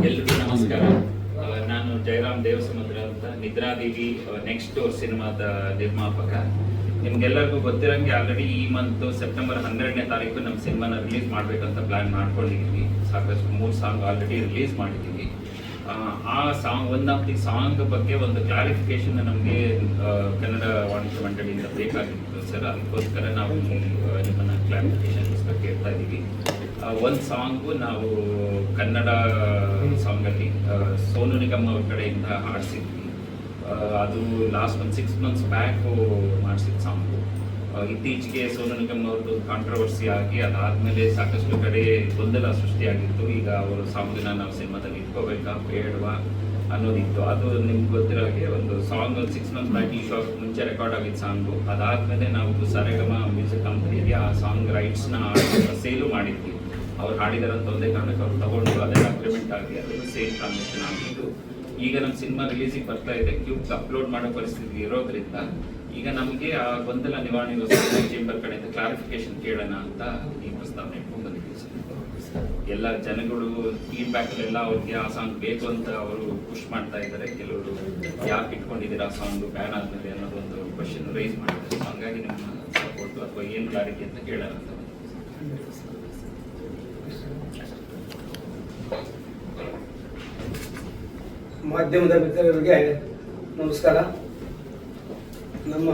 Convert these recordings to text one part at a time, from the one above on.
ಎಲ್ರಿಗೂ ನಮಸ್ಕಾರ. ನಾನು ಜಯರಾಮ್ ದೇವಸಮುದ್ರ ಅಂತ ನಿದ್ರಾದೇವಿ ನೆಕ್ಸ್ಟ್ ಡೋರ್ ಸಿನಿಮಾದ ನಿರ್ಮಾಪಕ. ನಿಮ್ಗೆಲ್ಲರಿಗೂ ಗೊತ್ತಿರಂಗೆ ಆಲ್ರೆಡಿ ಈ ಮಂತ್ ಸೆಪ್ಟೆಂಬರ್ ಹನ್ನೆರಡನೇ ತಾರೀಕು ನಮ್ಮ ಸಿನಿಮಾನ ರಿಲೀಸ್ ಮಾಡ್ಬೇಕಂತ ಪ್ಲಾನ್ ಮಾಡ್ಕೊಂಡಿದ್ದೀವಿ ಸಾಕಷ್ಟು ಮೂರು ಸಾಂಗ್ ಆಲ್ರೆಡಿ ರಿಲೀಸ್ ಮಾಡಿದ್ದೀವಿ ಆ, song one of the song ಬಗ್ಗೆ ಒಂದು ಕ್ಲಾರಿಫಿಕೇಶನ್ ನಮಗೆ ಕನ್ನಡ ವಾಣಿಜ್ಯ ಮಂಡಳಿಯಿಂದ ಬೇಕಾಗಿತ್ತು ಸರ್ ಅದಕ್ಕೋಸ್ಕರ ನಾವು ನಿಮ್ಮನ್ನ ಕ್ಲಾರಿಫಿಕೇಶನ್ ಕೇಳ್ತಾ ಇದ್ದೀವಿ ಒಂದು ಸಾಂಗು ನಾವು ಕನ್ನಡ ಸಾಂಗಲ್ಲಿ ಸೋನು ನಿಗಮ್ ಅವ್ರ ಕಡೆಯಿಂದ ಹಾಡಿಸಿದ್ವಿ. ಅದು ಲಾಸ್ಟ್ ಒಂದು ಸಿಕ್ಸ್ ಮಂತ್ಸ್ ಬ್ಯಾಕು ಮಾಡಿಸಿದ ಸಾಂಗು. ಇತ್ತೀಚೆಗೆ ಸೋನು ನಿಗಮ್ ಅವ್ರದ್ದು ಕಾಂಟ್ರವರ್ಸಿ ಆಗಿ ಅದಾದಮೇಲೆ ಸಾಕಷ್ಟು ಕಡೆ ಗೊಂದಲ ಸೃಷ್ಟಿಯಾಗಿತ್ತು. ಈಗ ಅವರು ಸಾಂಗ್ನ ನಾವು ಸಿನಿಮಾದಲ್ಲಿ ಇಟ್ಕೋಬೇಕಾ, ಬೇಡವಾ ಅನ್ನೋದಿತ್ತು. ಅದು ನಿಮ್ಗೆ ಗೊತ್ತಿರೋ ಹಾಗೆ ಒಂದು ಸಾಂಗ್ ಒಂದು ಸಿಕ್ಸ್ ಮಂತ್ಸ್ ಬ್ಯಾಕ್ ಈ ಶಾಕ್ ಮುಂಚೆ ರೆಕಾರ್ಡ್ ಆಗಿದ್ದ ಸಾಂಗು. ಅದಾದಮೇಲೆ ನಾವು ಸರೆಗಮ ಮ್ಯೂಸಿಕ್ ಕಂಪನಿಯಲ್ಲಿ ಆ ಸಾಂಗ್ ರೈಟ್ಸ್ನ ಸೇಲು ಮಾಡಿದ್ವಿ. ಅವ್ರು ಹಾಡಿದಾರಂತ ಒಂದೇ ಕಾರಣಕ್ಕೆ ಅವ್ರು ತಗೊಂಡು ಅದೇ ಅಗ್ರಿಮೆಂಟ್ ಆಗಿ ಅದನ್ನು ಸೇಮ್ ಟ್ರಾನ್ಸಾಕ್ಷನ್ ಆಗಿದ್ದು ಈಗ ನಮ್ಮ ಸಿನಿಮಾ ರಿಲೀಸಿಗೆ ಬರ್ತಾ ಇದೆ ಕ್ಯೂಬ್ ಅಪ್ಲೋಡ್ ಮಾಡೋ ಪರಿಸ್ಥಿತಿ ಇರೋದ್ರಿಂದ ಈಗ ನಮಗೆ ಆ ಗೊಂದಲ ನಿವಾರಣೆಗೋಸ್ಕರ ಚೇಂಬರ್ ಕಡೆಯಿಂದ ಕ್ಲಾರಿಫಿಕೇಶನ್ ಕೇಳೋಣ ಅಂತ ಈ ಪ್ರಸ್ತಾವನೆ ಇಟ್ಕೊಂಡು ಎಲ್ಲ ಜನಗಳು ಫೀಡ್ಬ್ಯಾಕಲ್ಲೆಲ್ಲ ಅವ್ರಿಗೆ ಆ ಸಾಂಗ್ ಬೇಕು ಅಂತ ಅವರು ಪುಷ್ ಮಾಡ್ತಾ ಇದ್ದಾರೆ. ಕೆಲವರು ಯಾಕೆ ಇಟ್ಕೊಂಡಿದ್ದೀರಾ ಆ ಸಾಂಗ್ ಬ್ಯಾನ್ ಆದ್ಮೇಲೆ ಅನ್ನೋದೊಂದು ಕ್ವಶನ್ ರೈಸ್ ಮಾಡಿದ್ದಾರೆ ಹಾಗಾಗಿ ಹಂಗಾಗಿ ನಿಮ್ಮ ಸಪೋರ್ಟ್ ಅಥವಾ ಏನು ಕ್ಲಾರಿಟಿ ಅಂತ ಕೇಳೋಣ ಅಂತ ಬಂದಿದ್ದೀವಿ ಸರ್. ಮಾಧ್ಯಮದ ಮಿತ್ರರಿಗೆ ನಮಸ್ಕಾರ. ನಮ್ಮ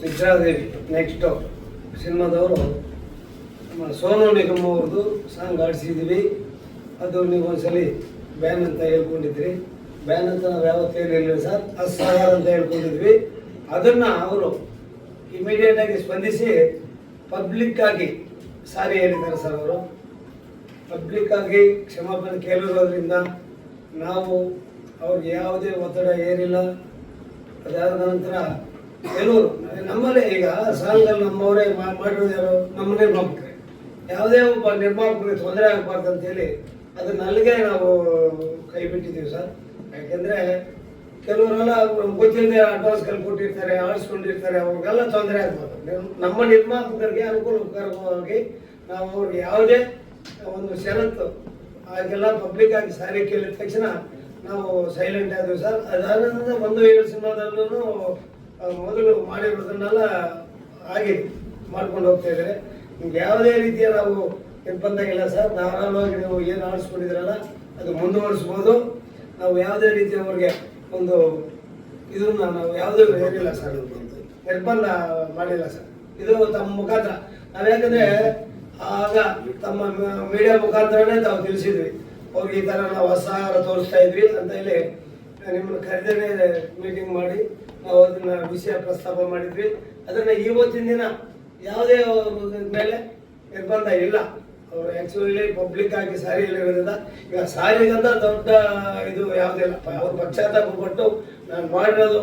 ನಿದ್ರಾದೇವಿ ನೆಕ್ಸ್ಟ್ ಸಿನಿಮಾದವರು, ನಮ್ಮ ಸೋನು ನಿಗಮ್ ಅವ್ರದ್ದು ಸಾಂಗ್ ಆಡಿಸಿದ್ವಿ. ಅದು ನೀವು ಒಂದ್ಸಲಿ ಬ್ಯಾನ್ ಅಂತ ಹೇಳ್ಕೊಂಡಿದ್ರಿ. ಬ್ಯಾನ್ ಅಂತ ನಾವು ಯಾವತ್ತೂ ಹೇಳಿರಲಿಲ್ಲ ಸರ್. ಅಸಹಾರ ಅಂತ ಹೇಳ್ಕೊಂಡಿದ್ವಿ. ಅದನ್ನು ಅವರು ಇಮಿಡಿಯೇಟ್ ಆಗಿ ಸ್ಪಂದಿಸಿ ಪಬ್ಲಿಕ್ ಆಗಿ ಸಾರಿ ಹೇಳಿದ್ದಾರೆ ಸರ್ ಅವರು. ಪಬ್ಲಿಕ್ ಆಗಿ ಕ್ಷಮಾಪಣೆ ಕೇಳಿರೋದ್ರಿಂದ ನಾವು ಅವ್ರಿಗೆ ಯಾವುದೇ ಒತ್ತಡ ಏನಿಲ್ಲ. ಅದಾದ ನಂತರ ಕೆಲವರು ನಮ್ಮಲ್ಲೇ ಈಗ ಸಾಲದಲ್ಲಿ ನಮ್ಮವರೇ ಮಾಡಿರೋದ್ಯಾರು ಮಾಡಿರೋದು ಯಾರು? ನಮ್ಮ ನಿರ್ಮಾಪಕರೇ. ಯಾವುದೇ ಒಬ್ಬ ನಿರ್ಮಾಪಕರಿಗೆ ತೊಂದರೆ ಆಗಬಾರ್ದು ಅಂತೇಳಿ ಅದನ್ನ ಅಲ್ಲಿಗೆ ನಾವು ಕೈ ಬಿಟ್ಟಿದ್ದೀವಿ ಸರ್. ಯಾಕೆಂದರೆ ಕೆಲವರೆಲ್ಲ ಗೊತ್ತಿಲ್ಲದೆ ಅಡ್ವಾನ್ಸ್ ಕೊಟ್ಟಿರ್ತಾರೆ ಆಡಿಸ್ಕೊಂಡಿರ್ತಾರೆ ಅವ್ರಿಗೆಲ್ಲ ತೊಂದರೆ ಆಗ್ಬಾರ್ದು. ನಿರ್- ನಮ್ಮ ನಿರ್ಮಾಪಕರಿಗೆ ಅನುಕೂಲಕರವಾಗಿ ನಾವು ಅವ್ರಿಗೆ ಯಾವುದೇ ಒಂದು ಷರತ್ತು ಹಾಗೆಲ್ಲ ಪಬ್ಲಿಕ್ ಆಗಿ ಸಾರಿ ಕೇಳಿದ ತಕ್ಷಣ ನಾವು ಸೈಲೆಂಟ್ ಆದ್ವಿ ಸರ್ ಅದಾದ ಒಂದು ಏಳು ಸಿನಿಮಾದಲ್ಲೂ ಮೊದಲು ಮಾಡಿರೋದನ್ನೆಲ್ಲ ಹಾಗೆ ಮಾಡ್ಕೊಂಡು ಹೋಗ್ತಾ ಇದ್ದಾರೆ. ನಿಮ್ಗೆ ಯಾವುದೇ ರೀತಿಯ ನಾವು ನಿರ್ಬಂಧ ಇಲ್ಲ ಸರ್ ಧಾರಾಳವಾಗಿ ನೀವು ಏನು ಆಡಿಸ್ಕೊಂಡಿದ್ದೀರಲ್ಲ ಅದು ಮುಂದುವರಿಸ್ಬೋದು. ನಾವು ಯಾವುದೇ ರೀತಿ ಅವ್ರಿಗೆ ಒಂದು ಇದನ್ನ ನಾವು ಯಾವುದೇ ಏನಿಲ್ಲ ಸರ್ ನಿರ್ಬಂಧ ಮಾಡಿಲ್ಲ ಸರ್ ಇದು ತಮ್ಮ ಮುಖಾಂತರ. ನಾವು ಯಾಕಂದ್ರೆ ಆಗ ತಮ್ಮ ಮೀಡಿಯಾ ಮುಖಾಂತರನೇ ತಾವು ತಿಳಿಸಿದ್ವಿ. ಅವ್ರಿಗೆ ಈ ಥರ ನಾವು ಅಸಹಾರ ತೋರಿಸ್ತಾ ಇದ್ವಿ ಅಂತ ಹೇಳಿ ನಿಮ್ಮನ್ನು ಕರೆದೇ ಮೀಟಿಂಗ್ ಮಾಡಿ ನಾವು ಅದನ್ನ ವಿಷಯ ಪ್ರಸ್ತಾಪ ಮಾಡಿದ್ವಿ. ಅದನ್ನ ಇವತ್ತಿನ ದಿನ ಯಾವುದೇ ಮೇಲೆ ನಿರ್ಬಂಧ ಇಲ್ಲ. ಅವರು ಆ್ಯಕ್ಚುಲಿ ಪಬ್ಲಿಕ್ ಆಗಿ ಸಾರಿ ಇಲ್ಲಿರೋದ್ರಿಂದ ಈಗ ಸಾರಿಗಂತ ದೊಡ್ಡ ಇದು ಯಾವುದಿಲ್ಲ ಅವ್ರ ಪಶ್ಚಾತ್ತಾಪ ಪಟ್ಟು ನಾನು ಮಾಡಿರೋದು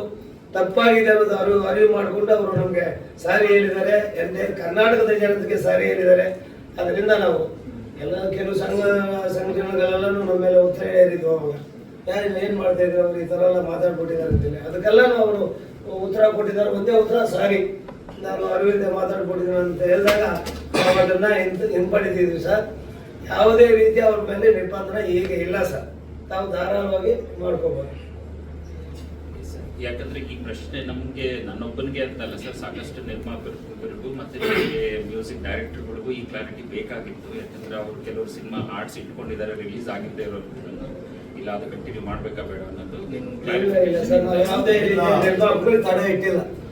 ತಪ್ಪಾಗಿದೆ ಅನ್ನೋದು ಅರಿವು ಅರಿವು ಮಾಡಿಕೊಂಡು ಅವರು ನಮಗೆ ಸಾರಿ ಹೇಳಿದ್ದಾರೆ. ಎಂದೇ ಕರ್ನಾಟಕದ ಜನತೆಗೆ ಸಾರಿ ಹೇಳಿದ್ದಾರೆ. ಅದರಿಂದ ನಾವು ಎಲ್ಲ ಕೆಲವು ಸಂಘ, ಸಂಘಟನೆಗಳೆಲ್ಲನೂ ನಮ್ಮ ಮೇಲೆ ಒತ್ತಡ ಏರಿದ್ವು ಅವಾಗ. ಯಾರು ಏನು ಮಾಡ್ತಾ ಇದ್ರು ಅವ್ರು ಈ ಥರ ಎಲ್ಲ ಮಾತಾಡ್ಬಿಟ್ಟಿದ್ದಾರೆ ಅಂತೇಳಿ. ಅದಕ್ಕೆಲ್ಲ ಅವರು ಉತ್ತರ ಕೊಟ್ಟಿದ್ದಾರೆ. ಒಂದೇ ಉತ್ತರ, ಸಾರಿ. ನಾನು ಅರಿವಿಂದ ಮಾತಾಡ್ಬಿಟ್ಟಿದ್ದೀನಿ ಅಂತ ಹೇಳಿದಾಗ ನಾವು ಅದನ್ನು ಹಿಂದ್ ಹಿಂಪಡಿತಿದ್ವಿ ಸರ್. ಯಾವುದೇ ರೀತಿ ಅವ್ರ ಮೇಲೆ ನಿರ್ಬಂಧನ ಈಗ ಇಲ್ಲ ಸರ್. ತಾವು ಧಾರಾಳವಾಗಿ ಮಾಡ್ಕೋಬೋದು. ಯಾಕಂದ್ರೆ ಈ ಪ್ರಶ್ನೆ ನಮ್ಗೆ ನನ್ನೊಬ್ಬನಿಗೆ ಅಂತಲ್ಲ ಸರ್ ಸಾಕಷ್ಟು ನಿರ್ಮಾಪಕರಿಗೂ ಮತ್ತೆ ಮ್ಯೂಸಿಕ್ ಡೈರೆಕ್ಟರ್ಗಳಿಗೂ ಈ ಕ್ಲಾರಿಟಿ ಬೇಕಾಗಿತ್ತು. ಯಾಕಂದ್ರೆ ಅವರು ಕೆಲವರು ಸಿನಿಮಾ ಆರ್ಟ್ಸ್ ಇಟ್ಕೊಂಡಿದ್ದಾರೆ ರಿಲೀಸ್ ಆಗಿದ್ದೇ ಇರೋ ಇಲ್ಲ ಅದು ಕಂಟಿನ್ಯೂ ಮಾಡ್ಬೇಕಾ ಬೇಡ ಅನ್ನೋದು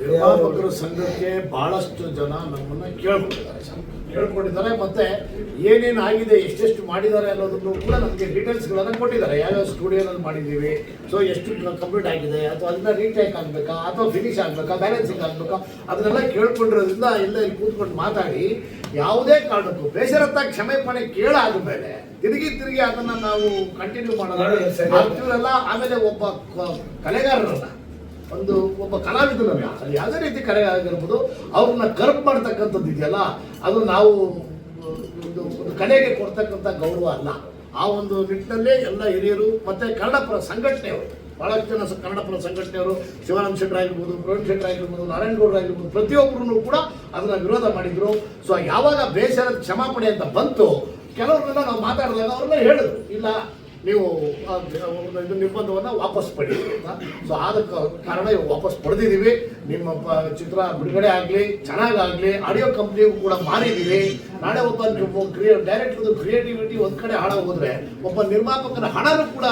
ನಿರ್ಮಾಪಕರ ಸಂಘಕ್ಕೆ ಬಹಳಷ್ಟು ಜನ ನಮ್ಮನ್ನ ಕೇಳ್ಕೊಂಡಿದ್ದಾರೆ ಕೇಳ್ಕೊಂಡಿದ್ದಾರೆ ಮತ್ತೆ ಏನೇನು ಆಗಿದೆ ಎಷ್ಟೆಷ್ಟು ಮಾಡಿದ್ದಾರೆ ಅನ್ನೋದನ್ನು ಕೂಡ ನಮಗೆ ಡೀಟೇಲ್ಸ್ಗಳನ್ನು ಕೊಟ್ಟಿದ್ದಾರೆ. ಯಾವ್ಯಾವ ಸ್ಟುಡಿಯೋನಲ್ಲಿ ಮಾಡಿದ್ದೀವಿ ಸೊ ಎಷ್ಟು ಕಂಪ್ಲೀಟ್ ಆಗಿದೆ ಅಥವಾ ಅದನ್ನ ರೀಟೇಕ್ ಆಗಬೇಕಾ ಅಥವಾ ಫಿನಿಶ್ ಆಗಬೇಕಾ ಬ್ಯಾಲೆನ್ಸಿಂಗ್ ಆಗಬೇಕಾ ಅದನ್ನೆಲ್ಲ ಕೇಳ್ಕೊಂಡಿರೋದ್ರಿಂದ ಎಲ್ಲ ಇಲ್ಲಿ ಕೂತ್ಕೊಂಡು ಮಾತಾಡಿ ಯಾವುದೇ ಕಾರಣಕ್ಕೂ ಬೇಸರತ್ತ ಕ್ಷಮೆಪಣೆ ಕೇಳಾದ ಮೇಲೆ ತಿರುಗಿ ತಿರುಗಿ ಅದನ್ನ ನಾವು ಕಂಟಿನ್ಯೂ ಮಾಡೋದು. ಮಾಡೋದು ಆಮೇಲೆ ಒಬ್ಬ ಕ- ಕಲೆಗಾರರಲ್ಲ. ಒಂದು ಒಬ್ಬ ಕಲಾವಿದನ ಅದು ಯಾವುದೇ ರೀತಿ ಕಲೆ ಆಗಿರ್ಬೋದು, ಅವ್ರನ್ನ ಕರ್ಪ್ ಮಾಡ್ತಕ್ಕಂಥದ್ದು ಇದೆಯಲ್ಲ, ಅದು ನಾವು ಒಂದು ಒಂದು ಕಲೆಗೆ ಕೊಡ್ತಕ್ಕಂಥ ಗೌರವ ಅಲ್ಲ. ಆ ಒಂದು ನಿಟ್ಟಿನಲ್ಲೇ ಎಲ್ಲ ಹಿರಿಯರು ಮತ್ತು ಕನ್ನಡಪರ ಸಂಘಟನೆಯವರು, ಬಹಳಷ್ಟು ಜನ ಕನ್ನಡಪರ ಕನ್ನಡ ಪರ ಸಂಘಟನೆಯವರು ಶಿವಾನಂದ ಶೆಟ್ಟರ್ ಆಗಿರ್ಬೋದು, ಪ್ರವೀಣ್ ಶೆಟ್ಟರ್ ಆಗಿರ್ಬೋದು ನಾರಾಯಣ ಗೌಡ್ರು ಆಗಿರ್ಬೋದು ಪ್ರತಿಯೊಬ್ಬರೂ ಕೂಡ ಅದನ್ನು ವಿರೋಧ ಮಾಡಿದರು. ಸೊ ಯಾವಾಗ ಬೇಸರ ಕ್ಷಮಾಪಣೆ ಅಂತ ಬಂತು ಕೆಲವ್ರನ್ನ ನಾವು ಮಾತಾಡಿದಾಗ ಅವ್ರನ್ನ ಹೇಳಿದ್ರು. ಇಲ್ಲ ನೀವು ಇದು ನಿರ್ಬಂಧವನ್ನು ವಾಪಸ್ ಪಡಿ ಸೊ ಆದ ಕಾರಣ ಇವಾಗ ವಾಪಸ್ ಪಡೆದಿದ್ದೀವಿ. ನಿಮ್ಮ ಚಿತ್ರ ಬಿಡುಗಡೆ ಆಗಲಿ, ಚೆನ್ನಾಗಾಗಲಿ ಆಡಿಯೋ ಕಂಪ್ನಿಗೂ ಕೂಡ ಮಾರಿದ್ದೀವಿ. ನಾಳೆ ಒಬ್ಬ ಕ್ರಿಯೇ ಡೈರೆಕ್ಟರ್ದು ಕ್ರಿಯೇಟಿವಿಟಿ ಒಂದು ಕಡೆ ಹಾಳಾಗಿ ಹೋದ್ರೆ ಒಬ್ಬ ನಿರ್ಮಾಪಕನ ಹಣನೂ ಕೂಡ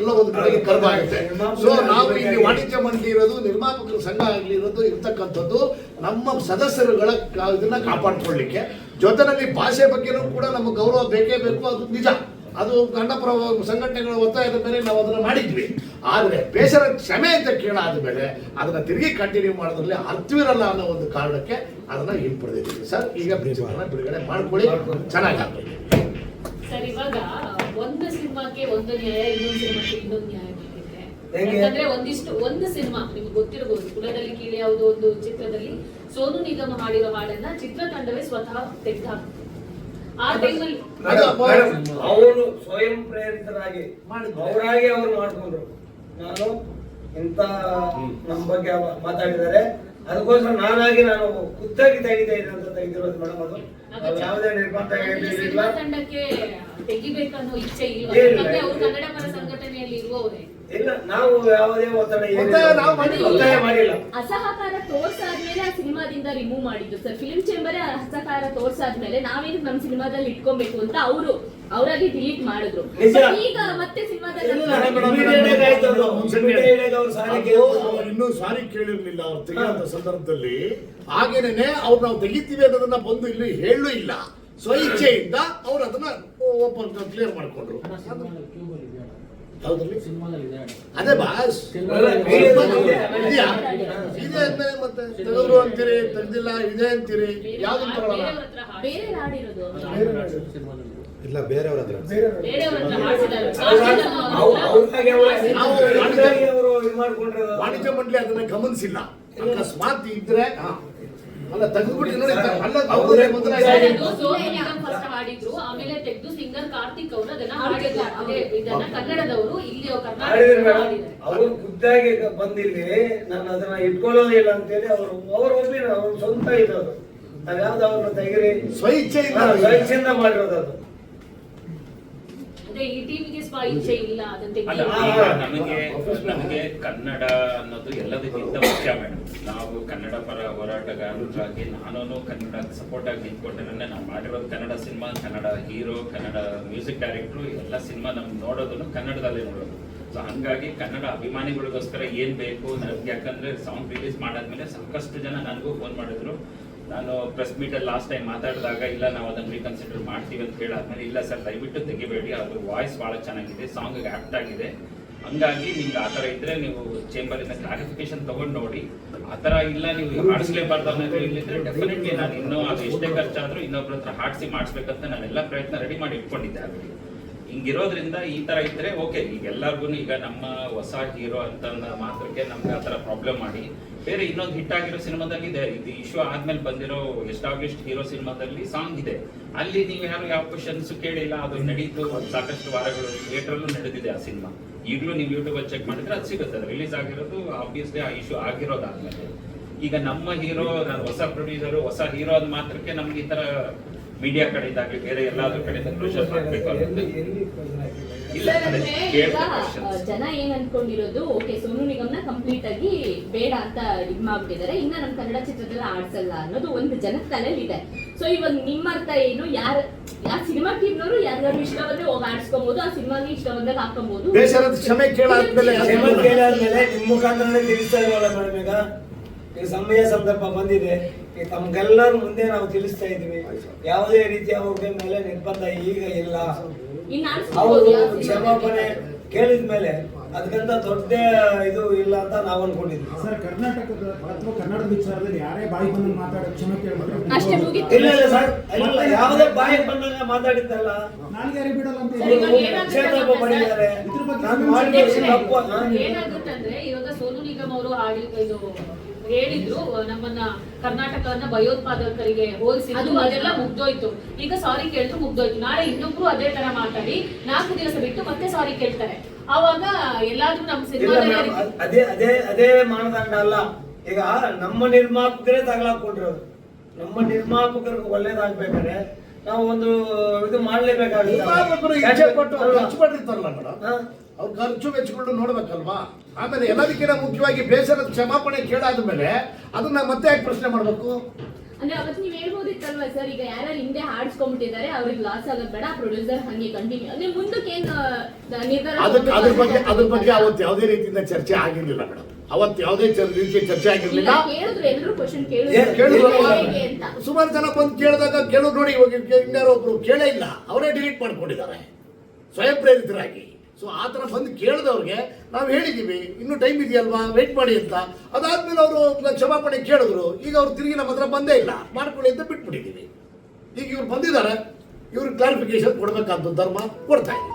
ಎಲ್ಲ ಒಂದು ಕಡೆಗೆ ಕರ್ವಾಗುತ್ತೆ ಸೊ ನಾವು ಇಲ್ಲಿ ವಾಣಿಜ್ಯ ಮಂಡಳಿ ಇರೋದು, ನಿರ್ಮಾಪಕರ ಸಂಘ ಆಗಲಿ ಇರೋದು, ಇರ್ತಕ್ಕಂಥದ್ದು ನಮ್ಮ ಸದಸ್ಯರುಗಳ ಇದನ್ನ ಕಾಪಾಡ್ಕೊಳ್ಳಿಕ್ಕೆ. ನಮಗೆ ಭಾಷೆ ಬಗ್ಗೆನೂ ಕೂಡ ನಮಗೆ ಗೌರವ ಬೇಕೇ ಬೇಕು, ಅದು ನಿಜ. ಅದು ಗಂಡಪರ ಸಂಘಟನೆಗಳು ಒತ್ತಾಯದ ಮೇಲೆ ನಾವು ಅದನ್ನ ಮಾಡಿದ್ವಿ. ಆದರೆ ಬೇಸರ ಕ್ಷಮೆ ಅಂತ ಕೇಳಾದ ಮೇಲೆ ಅದನ್ನ ತಿರುಗಿ ಕಂಟಿನ್ಯೂ ಮಾಡೋದ್ರಲ್ಲಿ ಅರ್ಥವಿರಲ್ಲ ಅನ್ನೋ ಒಂದು ಕಾರಣಕ್ಕೆ ಅದನ್ನ ಹಿಂಪಡೆದಿದ್ದೀವಿ ಸರ್ ಈಗ ಬಿಡುಗಡೆ ಮಾಡ್ಕೊಳ್ಳಿ. ಚೆನ್ನಾಗಿ ಸರ್ ಇವಾಗ ಒಂದು ಸಿನಿಮಾಕ್ಕೆ ಒಂದು ನ್ಯಾಯ ಇನ್ನೊಂದು ಸಿನಿಮಾಕ್ಕೆ ಇನ್ನೊಂದು ನ್ಯಾಯ? ಯಾಕಂದ್ರೆ ಒಂದಿಷ್ಟು ಒಂದು ಸಿನಿಮಾ ನಿಮ್ಗೆ ಗೊತ್ತಿರಬಹುದು. ಕುಲದಲ್ಲಿ ಕೀಳಿ ಯಾವುದೋ ಒಂದು ಚಿತ್ರದಲ್ಲಿ ಸೋನು ನಿಗಮ ಹಾಡಿರೋ ಹಾಡನ್ನ ಚಿತ್ರತಂಡವೇ ಸ್ವತಃ ತೆಗೆದು ಅವರು ಸ್ವಯಂ ಪ್ರೇರಿತರಾಗಿ. ಅವರಾಗಿ ಅವ್ರು ಮಾಡ್ಕೊಂಡ್ರು. ನಾನು ಇಂತ ನಮ್ಮ ಬಗ್ಗೆ ಅವ- ಮಾತಾಡಿದ್ದಾರೆ. ಅದಕ್ಕೋಸ್ಕರ ನಾನಾಗಿ ನಾನು ಖುದ್ದಾಗಿ ತೆಗಿತಾ ಇದ್ದೆ ಅಂತ ತೆಗೆದಿರೋದು ಮೇಡಮ್ ಅದು. ಯಾವುದೇ ನಿರ್ಬಂಧ ಹೇಳಿಲ್ಲ ತೆಗಿಬೇಕನ್ನೋ ಇಚ್ಛೆ ಇಲ್ಲ ಕನ್ನಡ ಪರ ಸಂಘಟನೆಯಲ್ಲಿ ಇರುವವರೇ. ಇಲ್ಲ ನಾವು ಯಾವುದೇ ಒತ್ತಡ ಏನಿಲ್ಲ. ಒತ್ತಾಯ ನಾವು ಮಾಡಿಲ್ಲ. ಒತ್ತಾಯ ಮಾಡಿಲ್ಲ. ಅಸಹಕಾರ ತೋರ್ಸಾದ್ಮೇಲೆ ಆ ಸಿನಿಮಾದಿಂದ ರಿಮೂವ್ ಮಾಡಿದ್ದು ಸರ್. ಫಿಲ್ಮ್ ಚೇಂಬರ್ ಅಸಹಕಾರ ತೋರ್ಸಾದ್ಮೇಲೆ ನಾವೇನು ನಮ್ಮ ಸಿನಿಮಾದಲ್ಲಿ ಇಟ್ಕೊಬೇಕು ಅಂತ ಅವರು ಅವರಾಗಿ ಡಿಲೀಟ್ ಮಾಡಿದ್ರು. ಈಗ ಮತ್ತೆ ಸಿನಿಮಾದಲ್ಲಿ ಇನ್ನೂ ಸಾರಿ ಕೇಳಿರ್ಲಿಲ್ಲ ಅವ್ರು ತೆಗೆಯುವಂತ ಸಂದರ್ಭದಲ್ಲಿ. ಹಾಗೇನೆ ಅವ್ರು ನಾವು ತೆಗಿತೀವಿ ಅನ್ನೋದನ್ನ ಬಂದು ಇಲ್ಲಿ ಹೇಳೂ ಇಲ್ಲ. ಸ್ವಇಚ್ಛೆಯಿಂದ ಅವ್ರು ಅದನ್ನ ಓಪನ್ ಕ್ಲಿಯರ್ ಮಾಡ್ಕೊಂಡ್ರು. ಹೌದ್ರಲ್ಲಿ ಅದೇ ಬಾಸ್. ಇದೆಯಾ ಇದೆ ಅಂತ ಮತ್ತೆ ತೆಗೆದ್ರು ಅಂತೀರಿ ತೆಗ್ದಿಲ್ಲ ಇದೆ ಅಂತೀರಿ ಯಾವ್ದು ಹಾಡಿರೋದು ಇಲ್ಲ ಬೇರೆಯವ್ರ ಹತ್ರ ವಾಣಿಜ್ಯ ಮಂಡಳಿ ಅದನ್ನ ಗಮನಿಸಿಲ್ಲ ಅಕಸ್ಮಾತ್ ಇದ್ರೆ ಹಾ. ಅಲ್ಲ ತೆಗೆದ್ಬಿಟ್ಟು ನೋಡಿ ಅಲ್ಲ ಅವ್ರೇ ಮೊದಲ ಆಮೇಲೆ ತೆಗೆದು ಸಿಂಗರ್ ಕಾರ್ತಿಕ್ ಅವರು ಅದನ್ನ ಹಾಡಿದ್ದಾರೆ ಅದೇ ಇದನ್ನ ಕನ್ನಡದವರು ಇಲ್ಲಿ ಅವರು ಖುದ್ದಾಗಿ ಬಂದಿಲ್ಲಿ ನಾನು ಅದನ್ನ ಇಟ್ಕೊಳ್ಳೋದಿಲ್ಲ ಅಂತೇಳಿ ಅವರು ಅವ್ರ ಒಬ್ಬಿ ಅವ್ರ ಸ್ವಂತ ಇರೋದು ನಾವ್ಯಾವ್ದು ಅವ್ರನ್ನ ತೆಗಿರಿ. ಸ್ವಇಚ್ಛೆಯಿಂದ ಹಾ, ಸ್ವಇಚ್ಛೆಯಿಂದ ಮಾಡಿರೋದು ಅದು. ಅದೇ ಈ ಟೀಮಿಗೆ ಸ್ವ ಇಚ್ಛೆ ಇಲ್ಲ ಅದನ್ನ ಅಲ್ಲ ಈಗ ನಮಗೆ ನಮಗೆ ಕನ್ನಡ ಅನ್ನೋದು ಎಲ್ಲದಕ್ಕಿಂತ ಮುಖ್ಯ ಮೇಡಮ್. ನಾವು ಕನ್ನಡ ಪರ ಹೋರಾಟಗಾರರಾಗಿ ನಾನು ಕನ್ನಡ ಸಪೋರ್ಟ್ ಆಗಿ ನಿಂತ್ಕೊಂಡ್ರೆ ನಾವು ಮಾಡಿರೋದು Kannada cinema Kannada hero Kannada music ಡೈರೆಕ್ಟ್ರು ಎಲ್ಲ ಸಿನಿಮಾ ನಮ್ಗೆ ನೋಡೋದನ್ನು ಕನ್ನಡದಲ್ಲೇ ನೋಡೋದು. ಸೊ ಹಂಗಾಗಿ ಕನ್ನಡ ಅಭಿಮಾನಿಗಳಿಗೋಸ್ಕರ ಏನ್ ಬೇಕು ನನ್ಗೆ ಯಾಕಂದ್ರೆ ಸಾಂಗ್ ರಿಲೀಸ್ ಮಾಡಾದ್ಮೇಲೆ ಸಾಕಷ್ಟು ಜನ ನನಗೂ ಫೋನ್ ಮಾಡಿದ್ರು. ನಾನು ಪ್ರೆಸ್ ಮೀಟಲ್ಲಿ ಲಾಸ್ಟ್ ಟೈಮ್ ಮಾತಾಡಿದಾಗ, ಇಲ್ಲ, ನಾವು ಅದನ್ನ ರೀಕನ್ಸಿಡರ್ ಮಾಡ್ತೀವಿ ಅಂತ ಕೇಳಾದ್ಮೇಲೆ ಇಲ್ಲ ಸರ್ ದಯವಿಟ್ಟು ತೆಗಿಬೇಡಿ ಅದ್ರ ವಾಯ್ಸ್ ಭಾಳ ಚೆನ್ನಾಗಿದೆ ಸಾಂಗ್ ಆಪ್ಟ್ ಆಗಿದೆ. ಹಂಗಾಗಿ ನಿಮ್ಗೆ ಆ ಥರ ಇದ್ರೆ ನೀವು ಚೇಂಬರಿಂದ ಕ್ಲಾರಿಫಿಕೇಶನ್ ತಗೊಂಡು ನೋಡಿ. ಆ ಥರ ಇಲ್ಲ, ನೀವು ಮಾಡಿಸ್ಲೇಬಾರ್ದು ಅನ್ನೋದು ಇಲ್ಲಿದ್ರೆ ಡೆಫಿನೆಟ್ಲಿ ನಾನು ಇನ್ನೂ ಅದು ಎಷ್ಟೇ ಖರ್ಚಾದ್ರೂ ಇನ್ನೊಬ್ಬರ ಹತ್ರ ಹಾಡಿಸಿ ಮಾಡಿಸ್ಬೇಕಂತ ನಾನೆಲ್ಲ ಪ್ರಯತ್ನ ರೆಡಿ ಮಾಡಿ ಇಟ್ಕೊಂಡಿದ್ದೆ. ಆಲ್ರೆಡಿ ಹಿಂಗಿರೋದ್ರಿಂದ ಈ ತರ ಇದ್ರೆ ಓಕೆ ಈಗ ಎಲ್ಲರಿಗೂ ಈಗ ನಮ್ಮ ಹೊಸ ಹೀರೋ ಅಂತ ಮಾತ್ರಕ್ಕೆ ನಮ್ಗೆ ಆ ತರ ಪ್ರಾಬ್ಲಮ್ ಮಾಡಿ. ಬೇರೆ ಇನ್ನೊಂದು ಹಿಟ್ ಆಗಿರೋ ಸಿನಿಮಾದಲ್ಲಿ ಇದೆ, ಇದು ಇಶ್ಯೂ ಆದ್ಮೇಲೆ ಬಂದಿರೋ ಎಸ್ಟಾಬ್ಲಿಷ್ಡ್ ಹೀರೋ ಸಿನಿಮಾದಲ್ಲಿ ಸಾಂಗ್ ಇದೆ. ಅಲ್ಲಿ ನೀವು ಯಾರು ಯಾವ ಕ್ವಶನ್ಸ್ ಕೇಳಿಲ್ಲ, ಅದು ನಡೀತು, ಸಾಕಷ್ಟು ವಾರಗಳು ಥಿಯೇಟ್ರಲ್ಲೂ ನಡೆದಿದೆ ಆ ಸಿನಿಮಾ. ಈಗಲೂ ನೀವು ಯೂಟ್ಯೂಬಲ್ಲಿ ಚೆಕ್ ಮಾಡಿದ್ರೆ ಅದು ಸಿಗುತ್ತೆ, ಅದು ರಿಲೀಸ್ ಆಗಿರೋದು ಆಬ್ವಿಯಸ್ಲಿ ಆ ಇಶ್ಯೂ ಆಗಿರೋದಾದ್ಮೇಲೆ. ಈಗ ನಮ್ಮ ಹೀರೋ ನಾನು ಹೊಸ ಪ್ರೊಡ್ಯೂಸರು ಹೊಸ ಹೀರೋ ಅದ್ ಮಾತ್ರಕ್ಕೆ ನಮ್ಗೆ ಈ ತರ ಮೀಡಿಯಾ ಕಡೆಯಿಂದಾಗ್ಲಿ ಬೇರೆ ಎಲ್ಲಾದ್ರೂ ಕಡೆಯಿಂದ ಪ್ರೆಷರ್ ಮಾಡಬೇಕು ಅನ್ನೋದು. ಇಲ್ಲ. ಜನ ಏನ್ ಅನ್ಕೊಂಡಿರೋದು ಓಕೆ ಸೋನು ನಿಗಮ್ನ ಕಂಪ್ಲೀಟ್ ಆಗಿ ಬೇಡ ಅಂತ ಇದ್ ಮಾಡ್ಬಿಟ್ಟಿದ್ದಾರೆ ಇನ್ನ ನಮ್ ಕನ್ನಡ ಚಿತ್ರದಲ್ಲಿ ಆಡ್ಸಲ್ಲ ಅನ್ನೋದು ಒಂದು ಜನದ ತಲೆಯಲ್ಲಿ ಇದೆ ಸೊ ಇವಾಗ ನಿಮ್ಮ ಅರ್ಥ ಏನು? ಯಾರ ಯಾರ ಸಿನಿಮಾ ಟೀಮ್ನವರು ಯಾರ್ಯಾರು ಇಷ್ಟ ಬಂದ್ರೆ ಹೋಗಿ ಆಡ್ಸ್ಕೊಬಹುದು ಆ ಸಿನಿಮಾಗೆ ಇಷ್ಟ ಬಂದಾಗ ಹಾಕೊಬಹುದು ಬೇಸರದ ಕ್ಷಮೆ ಕೇಳಾದ್ಮೇಲೆ ಕ್ಷಮೆ ಕೇಳಾದ್ಮೇಲೆ ನಿಮ್ ಮುಖಾಂತರನೇ ತಿಳಿಸ್ತಾ ಇಲ್ವಲ್ಲ ಮೇಡಮ್ ಈಗ? ಸಮಯ ಸಂದರ್ಭ ಬಂದಿದೆ. ತಮ್ಗೆಲ್ಲರ ಮುಂದೆ ನಾವು ತಿಳಿಸ್ತಾ ಇದೀವಿ ಯಾವುದೇ ರೀತಿಯ ಅವ್ರ ಮೇಲೆ ನಿರ್ಬಂಧ ಈಗ ಇಲ್ಲ. ಇನ್ನ ಅವರು ಕ್ಷಮಾಪಣೆ ಕೇಳಿದ ಮೇಲೆ ಅದಕ್ಕಂತ ದೊಡ್ಡದೇ ಇದು ಇಲ್ಲ ಅಂತ ನಾವು ಅನ್ಕೊಂಡಿದ್ವಿ. ಸರ್ ಕರ್ನಾಟಕದ ಅಥವಾ ಕನ್ನಡದ ವಿಚಾರದಲ್ಲಿ ಯಾರೇ ಬಾಯಿ ಬಂದು ಮಾತಾಡೋ ಕ್ಷಮೆ ಕೇಳ್ಬಿಟ್ರೆ ಇಲ್ಲ ಇಲ್ಲ ಸರ್. ಇಲ್ಲ ಯಾವುದೇ ಬಾಯಿ ಬಂದಾಗ ಮಾತಾಡಿದ್ದಲ್ಲ. ನಾಲ್ಗೆ ಯಾರಿಗೆ ಬಿಡಲ್ಲ ಅಂತ ಹೇಳಿದ್ರು ಹೇಳಿ. ಕ್ಷೇತ್ರ ಪಡಿದ್ದಾರೆ ಇದ್ರ ಬಗ್ಗೆ ನಾನು ಮಾಡಿದ್ದು ತಪ್ಪು ಏನಾಗುತ್ತಂದ್ರೆ ಇವಾಗ ಸೋನು ನಿಗಮ್ ಅವರು ಆಡಳಿತ ಇದು ಹೇಳಿದ್ರು ನಮ್ಮನ್ನ ಕರ್ನಾಟಕವನ್ನ ಭಯೋತ್ಪಾದಕರಿಗೆ ಹೋಲಿಸಿದ್ರು ಅದು ಅದೆಲ್ಲ ಮುಗ್ದೋಯ್ತು. ಈಗ ಸಾರಿ ಕೇಳಿದ್ರು ಮುಗ್ದೋಯ್ತು. ನಾಳೆ ಇನ್ನೊಬ್ರು ಅದೇ ತರ ಮಾತಾಡಿ ನಾಲ್ಕು ದಿವಸ ಬಿಟ್ಟು ಮತ್ತೆ ಸಾರಿ ಕೇಳ್ತಾರೆ. ಅವಾಗ ಎಲ್ಲಾದ್ರೂ ನಮ್ಮ ಸಿನಿಮಾ ಸಿನಿಮಾದಲ್ಲಿ ಅದೇ ಅದೇ ಅದೇ ಮಾನದಂಡ ಅಲ್ಲ. ಈಗ ನಮ್ಮ ನಿರ್ಮಾಪಕರೇ ತಗಲಾಕೊಂಡಿರೋದು ನಮ್ಮ ನಿರ್ಮಾಪಕರಿಗೆ ಒಳ್ಳೇದಾಗ್ಬೇಕಾದ್ರೆ ನಾವು ಒಂದು ಇದು ಮಾಡ್ಲೇಬೇಕಾಗುತ್ತೆ. ಅವ್ರು ಖರ್ಚು ವೆಚ್ಚಗಳು ನೋಡ್ಬೇಕಲ್ವಾ? ಆಮೇಲೆ ಎಲ್ಲದಕ್ಕಿಂತ ಮುಖ್ಯವಾಗಿ ಬೇಸರದ ಕ್ಷಮಾಪಣೆ ಕೇಳಾದ ಮೇಲೆ ಅದನ್ನ ಮತ್ತೆ ಯಾಕೆ ಪ್ರಶ್ನೆ ಮಾಡ್ಬೇಕು? ಅಂದ್ರೆ ಅವತ್ತು ನೀವ್ ಹೇಳ್ಬೋದಿತ್ತಲ್ವಾ ಸರ್ ಈಗ ಯಾರು ಹಿಂದೆ ಹಾಡ್ಸ್ಕೊಂಡ್ಬಿಟ್ಟಿದ್ದಾರೆ ಅವ್ರಿಗೆ ಲಾಸ್ ಆಗೋದ್ ಬೇಡ ಪ್ರೊಡ್ಯೂಸರ್ ಹಂಗೆ ಕಂಟಿನ್ಯೂ ಅಂದ್ರೆ ಮುಂದಕ್ಕೆ ಏನ್ ನಿರ್ಧಾರ ಅದಕ್ಕೆ ಅದ್ರ ಬಗ್ಗೆ ಅದ್ರ ಬಗ್ಗೆ ಅವತ್ತು ಯಾವುದೇ ರೀತಿಯಿಂದ ಚರ್ಚೆ ಆಗಿರ್ಲಿಲ್ಲ ಮೇಡಮ್ ಅವತ್ತು ಯಾವುದೇ ರೀತಿಯ ಚರ್ಚೆ ಆಗಿರ್ಲಿಲ್ಲ. ಕೇಳಿದ್ರು ಎಲ್ಲರೂ ಕ್ವಶನ್ ಕೇಳಿದ್ರು. ಸುಮಾರು ಜನ ಬಂದು ಕೇಳಿದಾಗ ಕೇಳೋದು ನೋಡಿ ಇವಾಗ ಇನ್ಯಾರೋ ಒಬ್ರು ಕೇಳೇ ಇಲ್ಲ. ಅವರೇ ಡಿಲೀಟ್ ಮಾಡ್ಕೊಂಡಿದ್ದಾರೆ. ಸ್ವಯಂ ಪ್ರೇರಿತರಾಗಿ ಸೊ ಆ ಥರ ಬಂದು ಕೇಳಿದವ್ರಿಗೆ ನಾವು ಹೇಳಿದ್ದೀವಿ ಇನ್ನೂ ಟೈಮ್ ಇದೆಯಲ್ವಾ? ವೆಯ್ಟ್ ಮಾಡಿ ಅಂತ. ಅದಾದ್ಮೇಲೆ ಅವರು ಕ್ಷಮಾಪಣೆ ಕೇಳಿದ್ರು. ಈಗ ಅವ್ರು ತಿರುಗಿ ನಮ್ಮ ಹತ್ರ ಬಂದೇ ಇಲ್ಲ. ಮಾಡ್ಕೊಳ್ಳಿ ಅಂತ ಬಿಟ್ಬಿಟ್ಟಿದ್ದೀವಿ. ಈಗ ಇವ್ರು ಬಂದಿದ್ದಾರೆ. ಇವ್ರಿಗೆ ಕ್ಲಾರಿಫಿಕೇಶನ್ ಕೊಡಬೇಕಾದ ಧರ್ಮ ಕೊಡ್ತಾ ಇದ್ದೀವಿ.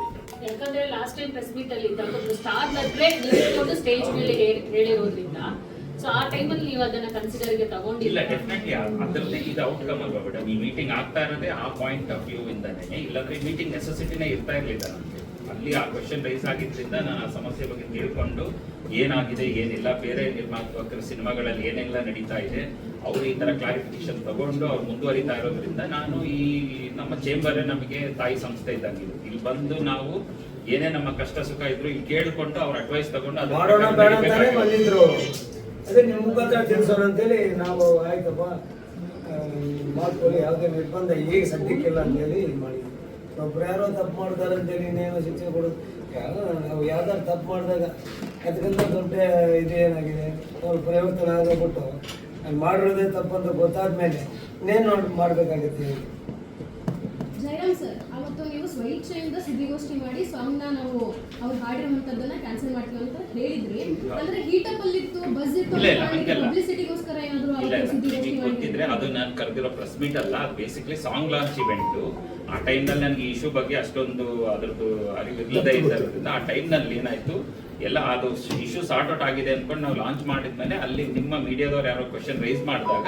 ಯಾಕಂದ್ರೆ ಲಾಸ್ಟ್ ಟೈಮ್ ಪ್ರೆಸ್ ಮೀಟ್ ಅಲ್ಲಿ ಇದ್ದಾಗ ಸ್ಟಾರ್ ನಟ್ರೆ ನಿಂತ್ಕೊಂಡು ಸ್ಟೇಜ್ ಮೇಲೆ ಹೇಳಿ- ಹೇಳಿರೋದ್ರಿಂದ. ಸೊ ಆ ಟೈಮಲ್ಲಿ ನೀವು ಅದನ್ನ ಕನ್ಸಿಡರ್ಗೆ ಇಲ್ಲ ತಗೊಂಡಿಲ್ಲ ಡೆಫಿನೆಟ್ಲಿ ಅದರಲ್ಲೇ ಇದು ಔಟ್ಕಮ್ ಅಲ್ವಾ ಮೇಡಮ್ ಈ ಮೀಟಿಂಗ್ ಆಗ್ತಾ ಇರೋದೇ ಆ ಪಾಯಿಂಟ್ ಆಫ್ ವ್ಯೂ ಇಂದಾನೆ. ಇಲ್ಲಾಂದ್ರೆ ಈ ಮೀಟಿಂಗ್ ನೆಸೆಸಿಟಿನೇ ಇರ್ತಾ ಇರಲಿಲ್ಲ ನಮಗೆ. ಅಲ್ಲಿ ಆ ಕ್ವಶನ್ ರೈಸ್ ಆಗಿದ್ರಿಂದ ನಾನು ಆ ಸಮಸ್ಯೆ ಬಗ್ಗೆ ತಿಳ್ಕೊಂಡು ಏನಾಗಿದೆ ಏನಿಲ್ಲ ಬೇರೆ ನಿರ್ಮಾಪಕರ ಸಿನಿಮಾಗಳಲ್ಲಿ ಏನೆಲ್ಲ ನಡೀತಾ ಇದೆ ಅವರು ಈ ತರ ಕ್ಲಾರಿಫಿಕೇಶನ್ ತಗೊಂಡು ಅವ್ರು ಮುಂದುವರಿತಾ ಇರೋದ್ರಿಂದ ನಾನು ಈ ನಮ್ಮ ಚೇಂಬರ್ ನಮಗೆ ತಾಯಿ ಸಂಸ್ಥೆ ಇದ್ದಂಗೆ ಇದು. ಇಲ್ಲಿ ಬಂದು ನಾವು ಏನೇ ನಮ್ಮ ಕಷ್ಟ ಸುಖ ಇದ್ರು ಇಲ್ಲಿ ಕೇಳಿಕೊಂಡು ಅವ್ರ ಅಡ್ವೈಸ್ ತಗೊಂಡು ಅದೇ ನಿಮ್ಮ ಮುಖಾಂತರ ತಿಳಿಸೋಣ ಅಂತೇಳಿ ನಾವು ಆಯ್ತಪ್ಪ. ಮಾಡ್ಕೊಳ್ಳಿ ಯಾವುದೇ ನಿರ್ಬಂಧ ಹೇಗೆ ಸದ್ಯಕ್ಕಿಲ್ಲ ಅಂತೇಳಿ ಮಾಡಿದ್ವಿ. ಒಬ್ರು ಯಾರೋ ತಪ್ಪು ಮಾಡ್ತಾರೆ ಅಂತೇಳಿ ಇನ್ನೇನೋ ಶಿಕ್ಷೆ ಕೊಡೋದು. ಯಾರೋ ನಾವು ಯಾವ್ದಾರು ತಪ್ಪು ಮಾಡಿದಾಗ ಅದಕ್ಕಿಂತ ದೊಡ್ಡ ಇದು ಏನಾಗಿದೆ? ಅವ್ರು ಪರಿವರ್ತನೆ ಆಗೋಗ್ಬಿಟ್ಟು ಅಲ್ಲಿ ಮಾಡಿರೋದೇ ತಪ್ಪು ಅಂತ ಗೊತ್ತಾದ್ಮೇಲೆ ಇನ್ನೇನು ಮಾಡ್ಬೇಕಾಗತ್ತೆ ಹೇಳಿ? ಜಯರಾಮ್ ಸರ್ ಅವತ್ತು ನೀವು ಸ್ವಇಚ್ಛೆಯಿಂದ ಸುದ್ದಿಗೋಷ್ಠಿ ಮಾಡಿ ಸಾಂಗ್ನ ನಾವು ಅವ್ರು ಹಾಡಿರುವಂತದ್ದನ್ನ ಕ್ಯಾನ್ಸಲ್ ಮಾಡ್ತೀವಿ ಅಂತ ಹೇಳಿದ್ರಿ. ಅಂದ್ರೆ ಹೀಟಪ್ ಅಲ್ಲಿತ್ತು ಬಸ್ ಇತ್ತು ಇಲ್ಲ, ಇಲ್ಲ, ಪಬ್ಲಿಸಿಟಿಗೋಸ್ಕರ ಏನಾದ್ರು ಸುದ್ದಿಗೋಷ್ಠಿ ಗೊತ್ತಿದ್ರೆ ಅದು ನಾನು ಕರೆದಿರೋ ಪ್ರೆಸ್ ಮೀಟ್ ಅಲ್ಲ ಬೇಸಿಕ್ಲಿ ಸಾಂಗ್ ಲಾಂಚ್ ಇವೆಂಟು ಆ ಟೈಮ್ನಲ್ಲಿ ನನಗೆ ಇಶ್ಯೂ ಬಗ್ಗೆ ಅಷ್ಟೊಂದು ಅದ್ರದ್ದು ಅರಿವು ಇಲ್ಲದೆ ಇರೋದ್ರಿಂದ ಆ ಟೈಮ್ನಲ್ಲಿ ಏನಾಯ್ತು ಎಲ್ಲ ಅದು ಇಶ್ಯೂ ಸಾರ್ಟ್ ಔಟ್ ಆಗಿದೆ ಅನ್ಕೊಂಡು ನಾವು ಲಾಂಚ್ ಮಾಡಿದ್ಮೇಲೆ ಅಲ್ಲಿ ನಿಮ್ಮ ಮೀಡಿಯಾದವ್ರು ಯಾರೋ ಕ್ವಶನ್ ರೈಸ್ ಮಾಡಿದಾಗ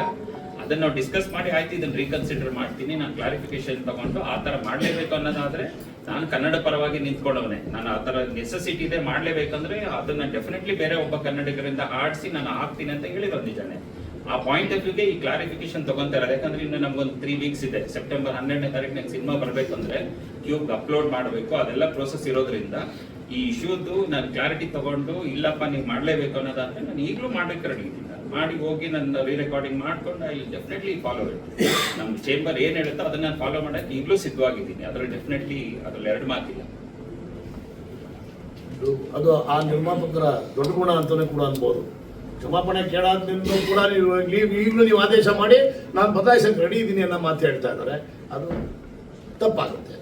ಅದನ್ನ ನಾವು ಡಿಸ್ಕಸ್ ಮಾಡಿ ಆಯ್ತು, ಇದನ್ನ ರೀಕನ್ಸಿಡರ್ ಮಾಡ್ತೀನಿ, ನಾನು ಕ್ಲಾರಿಫಿಕೇಶನ್ ತಗೊಂಡು ಆ ಥರ ಮಾಡಲೇಬೇಕು ಅನ್ನೋದಾದ್ರೆ ನಾನು ಕನ್ನಡ ಪರವಾಗಿ ನಿಂತ್ಕೊಂಡವನೇ ನಾನು ಆ ಥರ ನೆಸೆಸಿಟಿ ಇದೆ ಮಾಡಲೇಬೇಕಂದ್ರೆ ಅದನ್ನ ಡೆಫಿನೆಟ್ಲಿ ಬೇರೆ ಒಬ್ಬ ಕನ್ನಡಿಗರಿಂದ ಆಡಿಸಿ ನಾನು ಹಾಕ್ತೀನಿ ಅಂತ ಹೇಳಿ ಬಂದಿದ್ದಾನೆ ಆ ಪಾಯಿಂಟ್ ಆಫ್ ವ್ಯೂಗೆ ಈ ಕ್ಲಾರಿಫಿಕೇಶನ್ ತಗೊಂತಾರೆ. ಯಾಕಂದ್ರೆ ಇನ್ನು ನಮ್ಗೊಂದು ತ್ರೀ ವೀಕ್ಸ್ ಇದೆ. ಸೆಪ್ಟೆಂಬರ್ ಹನ್ನೆರಡನೇ ತಾರೀಕು ಸಿನಿಮಾ ಬರಬೇಕಂದ್ರೆ ಕ್ಯೂಬ್ ಅಪ್ಲೋಡ್ ಮಾಡಬೇಕು. ಅದೆಲ್ಲ ಪ್ರೋಸೆಸ್ ಇರೋದ್ರಿಂದ ಈ ಇಶ್ಯೂದು ನಾನು ಕ್ಲಾರಿಟಿ ತಗೊಂಡು ಇಲ್ಲಪ್ಪ, ನೀವು ಮಾಡಲೇಬೇಕು ಅನ್ನೋದಾದ್ರೆ ನಾನು ಈಗಲೂ ಮಾಡ್ಲಿಕ್ಕೆ ರೆಡಿ ಮಾಡಿ ಹೋಗಿ ನನ್ನ ರೀ ರೆಕಾರ್ಡಿಂಗ್ ಮಾಡ್ಕೊಂಡು ಐ ಡೆಫಿನೆಟ್ಲಿ ಫಾಲೋ ಇಟ್ ನಮ್ಮ ಚೇಂಬರ್ ಏನು ಹೇಳುತ್ತೋ ಅದನ್ನ ನಾನು ಫಾಲೋ ಮಾಡೋಕ್ಕೆ ಈಗಲೂ ಸಿದ್ಧವಾಗಿದ್ದೀನಿ. ಅದರಲ್ಲಿ ಡೆಫಿನೆಟ್ಲಿ ಅದರಲ್ಲಿ ಎರಡು ಮಾತಿಲ್ಲ ಅದು ಆ ನಿರ್ಮಾಪಕರ ದೊಡ್ಡ ಗುಣ ಅಂತಲೇ ಕೂಡ ಅನ್ಬೋದು. ಕ್ಷಮಾಪಣೆ ಕೇಳಾದ್ರಿಂದ ಕೂಡ ನೀವು ನೀವು ಈಗಲೂ ನೀವು ಆದೇಶ ಮಾಡಿ ನಾನು ಬದಲಾಯಿಸಕ್ಕೆ ರೆಡಿ ಇದ್ದೀನಿ ಅನ್ನೋ ಮಾತು ಹೇಳ್ತಾ ಇದ್ದಾರೆ. ಅದು ತಪ್ಪಾಗುತ್ತೆ.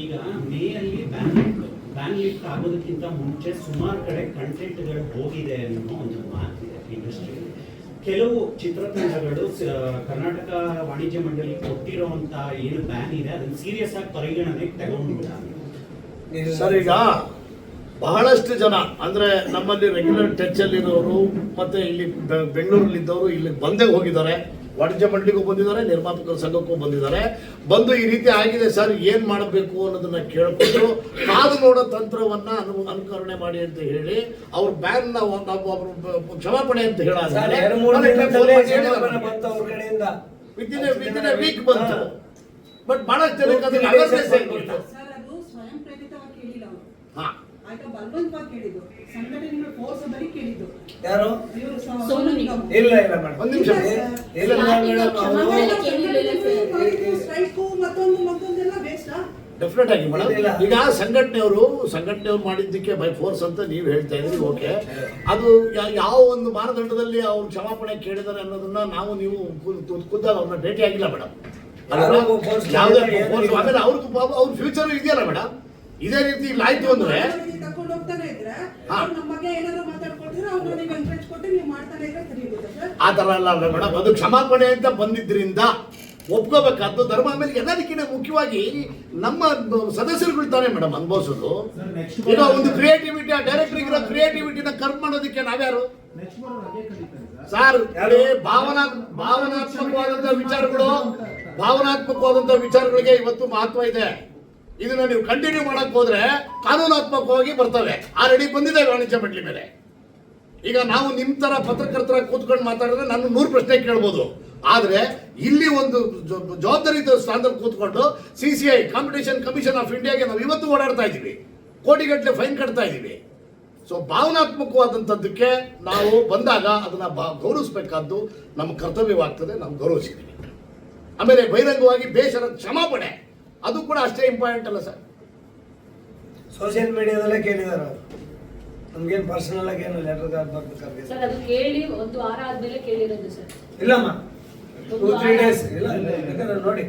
ಈಗ ಮೇ ಅಲ್ಲಿ ಬ್ಯಾನ್ ಲಿಫ್ಟ್ ಬ್ಯಾನ್ ಲಿಫ್ಟ್ ಆಗೋದಕ್ಕಿಂತ ಮುಂಚೆ ಸುಮಾರು ಕಡೆ ಕಂಟೆಂಟ್ಗಳು ಹೋಗಿದೆ ಅನ್ನೋ ಒಂದು ಮಾತಿದೆ ಇಂಡಸ್ಟ್ರಿ ಕೆಲವು ಚಿತ್ರತಂಡಗಳು ಕರ್ನಾಟಕ ವಾಣಿಜ್ಯ ಮಂಡಳಿ ಕೊಟ್ಟಿರುವಂತ ಏನು ಬ್ಯಾನ್ ಇದೆ, ಅದನ್ನ ಸೀರಿಯಸ್ ಆಗಿ ಪರಿಗಣನೆಗೆ ತಗೊಂಡಿಲ್ಲ. ಸರ್ ಈಗ ಬಹಳಷ್ಟು ಜನ, ಅಂದ್ರೆ ನಮ್ಮಲ್ಲಿ ರೆಗ್ಯುಲರ್ ಟಚ್ ಅಲ್ಲಿರೋರು, ಮತ್ತೆ ಇಲ್ಲಿ ಬೆಂಗಳೂರಲ್ಲಿ ಇದ್ದವರು ಇಲ್ಲಿ ಬಂದೇ ಹೋಗಿದ್ದಾರೆ. ವಾಣಿಜ್ಯ ಮಂಡಳಿಗೂ ಬಂದಿದ್ದಾರೆ ನಿರ್ಮಾಪಕರ ಸಂಘಕ್ಕೂ ಬಂದಿದ್ದಾರೆ. ಬಂದು ಈ ರೀತಿ ಆಗಿದೆ ಸರ್ ಏನು ಮಾಡಬೇಕು ಅನ್ನೋದನ್ನ ಕೇಳಿಕೊಂಡು ಕಾದು ನೋಡೋ ತಂತ್ರವನ್ನ ಅನು ಅನುಕರಣೆ ಮಾಡಿ ಅಂತ ಹೇಳಿ ಅವ್ರ ಬ್ಯಾನ್ ನಾವು ಅವರು ಕ್ಷಮಾಪಣೆ ಅಂತ ಸರ್ ಎರಡು ಮೂರು ದಿನದಲ್ಲೇ ಕ್ಷಮಾಪಣೆ ಹೇಳಾದ್ರೆ ಕಡೆಯಿಂದ. ವಿತಿನ್ ವಿತಿನ್ ವೀಕ್ ಬಂತು. ಬಟ್ ಬಹಳಷ್ಟು ಜನಕ್ಕೆ ಅದಕ್ಕೆ awareness ಇರ್ಲಿಲ್ಲ. ಸರ್ ಅದು ಸ್ವಯಂ ಪ್ರೇರಿತವಾಗಿ ಕೇಳಿಲ್ಲ ಅವರು. ಹಾ. ಆಯ್ತಾ? ಬಲವಂತವಾಗಿ ಕೇಳಿದ್ದು. ಸಂಘಟನೆಗಳು ಫೋರ್ಸ್ ಬರೀ ಕೇಳಿದ್ದು. ಯಾರು? ಇವರು ಸೋನು ನಿಗಮ್. ಇಲ್ಲ ಇಲ್ಲ ಮೇಡಮ್. ಒಂದು ನಿಮಿಷ. ಇಲ್ಲ ಮೇಡಮ್ ಕ್ಷಮಾಪಣೆ ಕೇಳಿರ್ಲಿಲ್ಲ ಸರ್. ಸ್ಟ್ರೈಕು ಮತ್ತೊಂದು ಮತ್ತೊಂದೆಲ್ಲ ವೇಸ್ಟಾ ಡೆಫಿನೆಟ್ ಆಗಿ ಮೇಡಮ್. ಇಲ್ಲ. ಈಗ ಸಂಘಟನೆಯವರು ಸಂಘಟನೆಯವರು ಮಾಡಿದ್ದಕ್ಕೆ ಬೈ ಫೋರ್ಸ್ ಅಂತ ನೀವು ಹೇಳ್ತಾ ಇದ್ರಿ ಓಕೆ. ಅದು ಯಾವ ಒಂದು ಮಾನದಂಡದಲ್ಲಿ ಅವ್ರು ಕ್ಷಮಾಪಣೆ ಕೇಳಿದ್ದಾರೆ ಅನ್ನೋದನ್ನ ನಾವು ನೀವು ಕುದ್ದಾಗ ಖುದ್ದಾಗಿ ಅವ್ರನ್ನ ಭೇಟಿ ಆಗಿಲ್ಲ ಮೇಡಮ್ ಯಾವುದೇ ಆಮೇಲೆ ಅವ್ರಿಗೂ ಅವ್ರ ಫ್ಯೂಚರ್ ಇದೆಯಲ್ಲ ಮೇಡಮ್? ಇದೇ ರೀತಿ ಇಲ್ಲಿ ಆಯ್ತು ಅಂದ್ರೆ ಆ ತರ ಅಲ್ಲ ಮೇಡಮ್. ಅದು ಕ್ಷಮಾಪಣೆ ಅಂತ ಬಂದಿದ್ರಿಂದ ಒಪ್ಕೋಬೇಕಾದ್ದು ಧರ್ಮ ಆಮೇಲೆ ಎಲ್ಲದಕ್ಕಿಂತ ಮುಖ್ಯವಾಗಿ ನಮ್ಮ ಸದಸ್ಯರುಗಳು ತಾನೆ ಮೇಡಮ್ ಅನುಭವಿಸೋದು. ಈಗ ಒಂದು ಕ್ರಿಯೇಟಿವಿಟಿ ಆ ಡೈರೆಕ್ಟರ್ ಇರೋ ಕ್ರಿಯೇಟಿವಿಟಿನ ಕರ್ಮ ಮಾಡೋದಕ್ಕೆ ನಾವ್ಯಾರು? ಸರ್. ಭಾವನಾ ಭಾವನಾತ್ಮಕವಾದಂತ ವಿಚಾರಗಳು ಭಾವನಾತ್ಮಕವಾದಂತ ವಿಚಾರಗಳಿಗೆ ಇವತ್ತು ಮಹತ್ವ ಇದೆ. ಇದನ್ನ ನೀವು ಕಂಟಿನ್ಯೂ ಮಾಡಕ್ ಹೋದ್ರೆ ಕಾನೂನಾತ್ಮಕವಾಗಿ ಬರ್ತವೆ. ಆಲ್ರೆಡಿ ಬಂದಿದೆ ವಾಣಿಜ್ಯ ಮಂಡಳಿ ಮೇಲೆ. ಈಗ ನಾವು ನಿಮ್ ತರ ಪತ್ರಕರ್ತರ ಕೂತ್ಕೊಂಡು ಮಾತಾಡಿದ್ರೆ ನಾನು ನೂರು ಪ್ರಶ್ನೆ ಕೇಳ್ಬೋದು. ಆದರೆ ಇಲ್ಲಿ ಒಂದು ಜವಾಬ್ದಾರಿ ಜವಾಬ್ದಾರಿಯುತ ಸ್ಥಾನದಲ್ಲಿ ಕೂತ್ಕೊಂಡು C C I competition commission of ಇಂಡಿಯಾಗೆ ನಾವು ಇವತ್ತು ಓಡಾಡ್ತಾ ಇದ್ದೀವಿ. ಕೋಟಿಗಟ್ಟಲೆ ಫೈನ್ ಕಟ್ತಾ ಇದ್ದೀವಿ. ಸೊ ಭಾವನಾತ್ಮಕವಾದಂಥದ್ದಕ್ಕೆ ನಾವು ಬಂದಾಗ ಅದನ್ನ ಬಾ, ಗೌರವಿಸ್ಬೇಕಾದ್ದು ನಮ್ಮ ಕರ್ತವ್ಯವಾಗ್ತದೆ ನಾವು ಗೌರವಿಸಿದ್ದೀವಿ ಆಮೇಲೆ ಬಹಿರಂಗವಾಗಿ ಬೇಷರ ಕ್ಷಮಾಪಣೆ. ಅದು ಕೂಡ ಅಷ್ಟೇ ಇಂಪಾರ್ಟೆಂಟ್ ಅಲ್ಲ ಸರ್. ಸೋಷಿಯಲ್ ಮೀಡಿಯಾದಲ್ಲೇ ಕೇಳಿದಾರೆ ಅವರು. ನಮ್ಗೇನು ಪರ್ಸನಲ್ ಆಗಿ ಏನು ಲೆಟರ್ ಬರ್ಬೇಕಾಗಿದೆ ಸರ್ ಅದು ಕೇಳಿ ಒಂದು ವಾರ ಆದ್ಮೇಲೆ ಕೇಳಿರೋದು ಸರ್. ಇಲ್ಲಮ್ಮ. ಟೂ ತ್ರೀ ಡೇಸ್ ಇಲ್ಲ ಯಾಕಂದ್ರೆ ನೋಡಿ.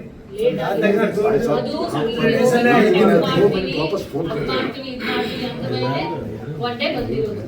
ವಾಪಸ್ ಫೋನ್ ಮಾಡ್ತೀವಿ, ಅಂತ ಮೇಲೆ ಒನ್ ಡೇ ಬಂದಿರೋದು.